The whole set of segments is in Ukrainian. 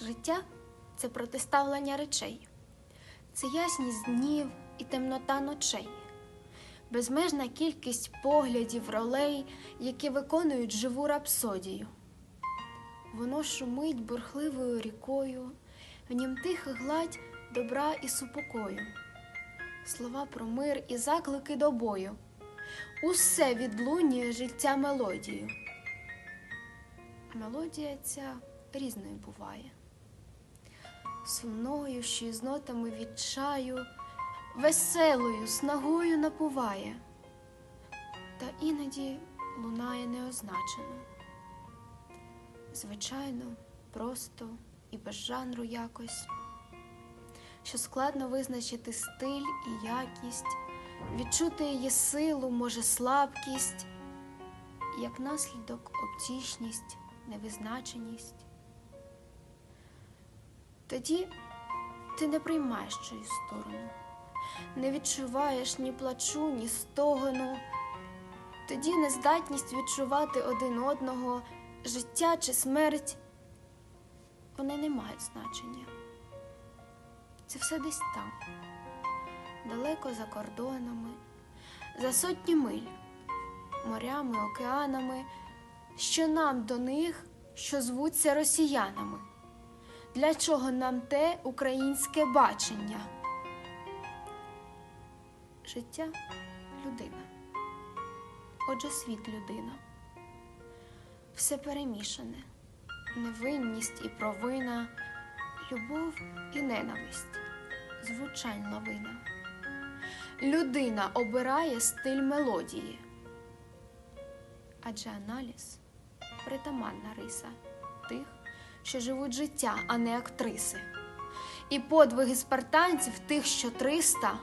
Життя це протиставлення речей, це ясність днів і темнота ночей, безмежна кількість поглядів, ролей, які виконують живу рапсодію. Воно шумить бурхливою рікою, в нім тиха гладь добра і супокою, слова про мир і заклики до бою. Усе відлунює життя мелодію. Мелодія ця різною буває. Сумною, що із нотами відчаю, веселою, снагою напуває, та іноді лунає неозначено. Звичайно, просто і без жанру якось, що складно визначити стиль і якість, відчути її силу, може, слабкість, як наслідок обтішність, невизначеність. Тоді ти не приймаєш чиюсь сторону, не відчуваєш ні плачу, ні стогону. Тоді нездатність відчувати один одного, життя чи смерть, вони не мають значення. Це все десь там, далеко за кордонами, за сотні миль, морями, океанами, що нам до них, що звуться росіянами. Для чого нам те українське бачення? Життя людина. Отже, світ людина. Все перемішане, невинність і провина, любов і ненависть, звучань лавина. Людина обирає стиль мелодії, адже аналіз притаманна риса тих, що живуть життя, а не актриси. І подвиги спартанців, тих, що триста,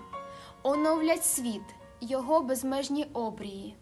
оновлять світ, його безмежні обрії.